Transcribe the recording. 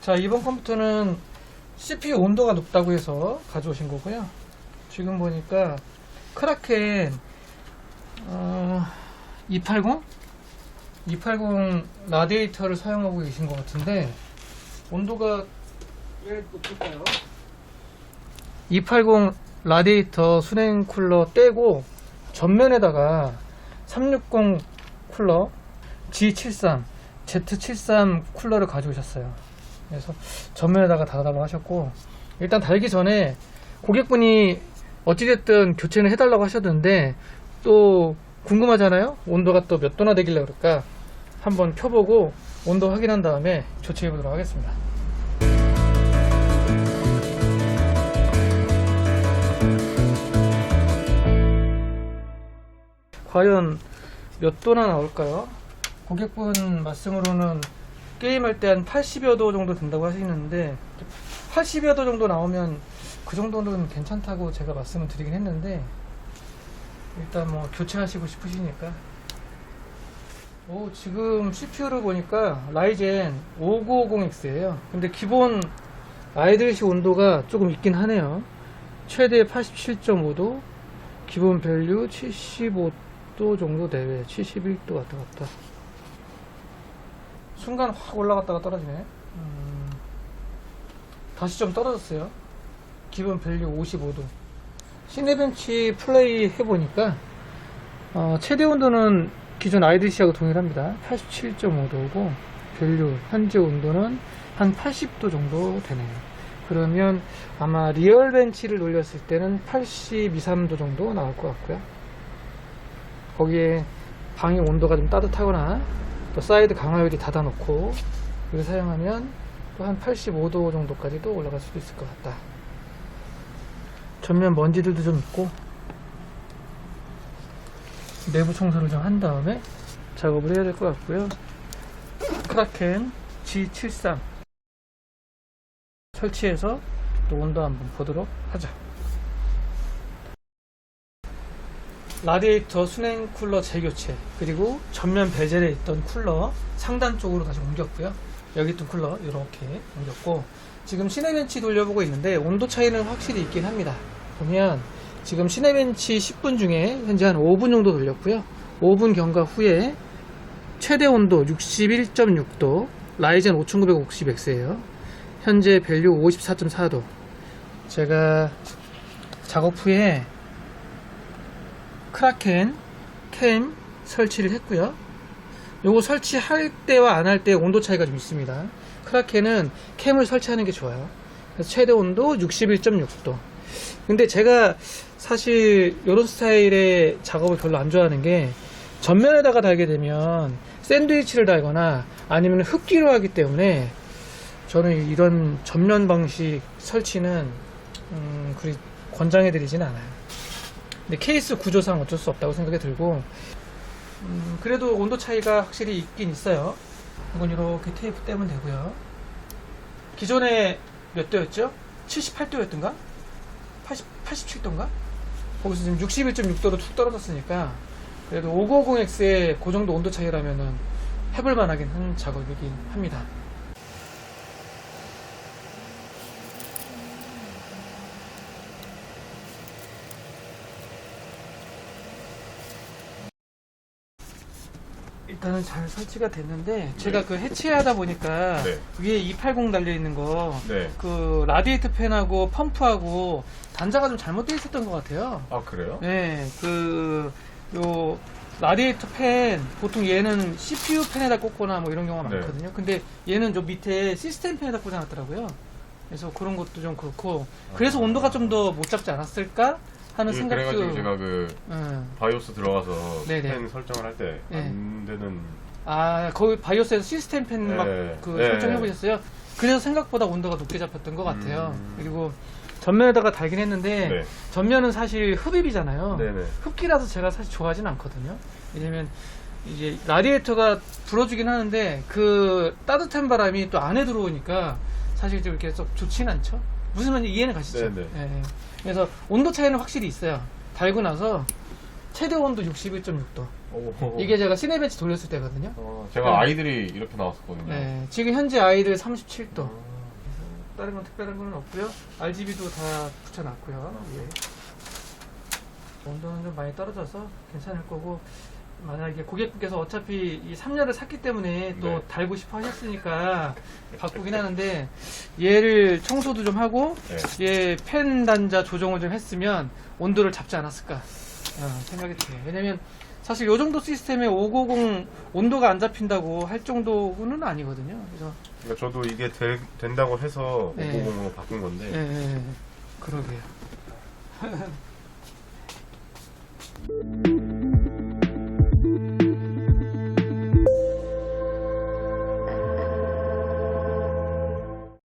자, 이번 컴퓨터는 CPU 온도가 높다고 해서 가져오신 거고요. 지금 보니까 크라켄 어, 280? 280 라디에이터를 사용하고 계신 것 같은데 온도가 왜 높을까요? 280 라디에이터 수냉 쿨러 떼고 전면에다가 360 쿨러 G73 Z73 쿨러를 가져오셨어요. 그래서 전면에다가 달아달라고 하셨고 일단 달기 전에 고객분이 어찌됐든 교체는 해달라고 하셨는데 또 궁금하잖아요. 온도가 또 몇 도나 되길래 그럴까 한번 켜보고 온도 확인한 다음에 조치해 보도록 하겠습니다. 과연 몇 도나 나올까요? 고객분 말씀으로는 게임할 때 한 80여 도 정도 된다고 하시는데 80여 도 정도 나오면 그 정도는 괜찮다고 제가 말씀을 드리긴 했는데 일단 뭐 교체하시고 싶으시니까. 오 지금 CPU를 보니까 라이젠 5950X예요. 근데 기본 아이들시 온도가 조금 있긴 하네요. 최대 87.5도 기본 밸류 75도 정도 내외 71도 왔다 갔다 순간 확 올라갔다가 떨어지네. 음, 다시 좀 떨어졌어요. 기본 밸류 55도. 시네벤치 플레이 해보니까 어, 최대 온도는 기존 IDC하고 동일합니다. 87.5도고 밸류 현재 온도는 한 80도 정도 되네요. 그러면 아마 리얼 벤치를 돌렸을 때는 82, 3도 정도 나올 것 같고요. 거기에 방의 온도가 좀 따뜻하거나 또 사이드 강화유리 닫아놓고 이걸 사용하면 또 한 85도 정도까지도 올라갈 수도 있을 것 같다. 전면 먼지들도 좀 있고 내부 청소를 좀 한 다음에 작업을 해야 될 것 같고요. 크라켄 G73 설치해서 또 온도 한번 보도록 하죠. 라디에이터 수냉 쿨러 재교체 그리고 전면 베젤에 있던 쿨러 상단 쪽으로 다시 옮겼고요. 여기 있던 쿨러 이렇게 옮겼고 지금 시네벤치 돌려보고 있는데 온도 차이는 확실히 있긴 합니다. 보면 지금 시네벤치 10분 중에 현재 한 5분 정도 돌렸고요. 5분 경과 후에 최대 온도 61.6도 라이젠 5950X예요. 현재 밸류 54.4도. 제가 작업 후에 크라켄 캠 설치를 했고요. 요거 설치할 때와 안 할 때 온도 차이가 좀 있습니다. 크라켄은 캠을 설치하는 게 좋아요. 최대 온도 61.6도. 근데 제가 사실 이런 스타일의 작업을 별로 안 좋아하는 게 전면에다가 달게 되면 샌드위치를 달거나 아니면 흡기로 하기 때문에 저는 이런 전면 방식 설치는 음, 그리 권장해 드리진 않아요. 근데 케이스 구조상 어쩔 수 없다고 생각이 들고 음, 그래도 온도 차이가 확실히 있긴 있어요 이건 이렇게 테이프 떼면 되고요 기존에 몇 도였죠? 78도였던가? 80, 87도인가? 거기서 지금 61.6도로 툭 떨어졌으니까 그래도 5950X의 그 정도 온도 차이라면은 해볼 만하긴 한 작업이긴 합니다 일단은 잘 설치가 됐는데 제가 그 해체하다 보니까 네. 위에 280 달려 있는 거 네. 그 라디에이터 팬하고 펌프하고 단자가 좀 잘못되어 있었던 것 같아요. 아 그래요? 네, 그, 요, 라디에이터 팬, 보통 얘는 CPU 팬에다 꽂거나 뭐 이런 경우가 네. 많거든요. 근데 얘는 저 밑에 시스템 팬에다 꽂아놨더라고요. 그래서 그런 것도 좀 그렇고, 그래서 아. 온도가 좀 더 못 잡지 않았을까 하는 그- 생각도. 그래가지고 제가 그 음. 바이오스 들어가서 네네. 펜 설정을 할 때안 네. 되는 아, 거기 바이오스에서 시스템 팬막 네. 그 네. 설정해보셨어요? 그래서 생각보다 온도가 높게 잡혔던 것 같아요. 음. 그리고 전면에다가 달긴 했는데, 네. 전면은 사실 흡입이잖아요. 네네. 흡기라서 제가 사실 좋아하진 않거든요. 왜냐면 이제 라디에이터가 불어주긴 하는데 그 따뜻한 바람이 또 안에 들어오니까 사실 좀 이렇게 좀 좋지는 않죠. 무슨 말인지 이해는 가시죠? 네네. 예. 그래서 온도 차이는 확실히 있어요. 달고 나서 최대 온도 61.6도. 오. 이게 제가 시네벤치 돌렸을 때거든요. 어, 제가 네. 아이들이 이렇게 나왔었거든요. 네, 지금 현재 아이들 37도. 아. 다른 건 특별한 건 없고요. RGB도 다 붙여놨고요. 예. 온도는 좀 많이 떨어져서 괜찮을 거고 만약에 고객분께서 어차피 이 3열을 샀기 때문에 또 네. 달고 싶어 하셨으니까 바꾸긴 하는데 얘를 청소도 좀 하고 네. 얘팬 단자 조정을 좀 했으면 온도를 잡지 않았을까 어, 생각이 돼요. 왜냐면 사실 요 정도 시스템에 590 온도가 안 잡힌다고 할 정도는 아니거든요. 그래서 그러니까 저도 이게 될- 된다고 해서 네. 590으로 바꾼 건데 예, 예, 예. 그러게요.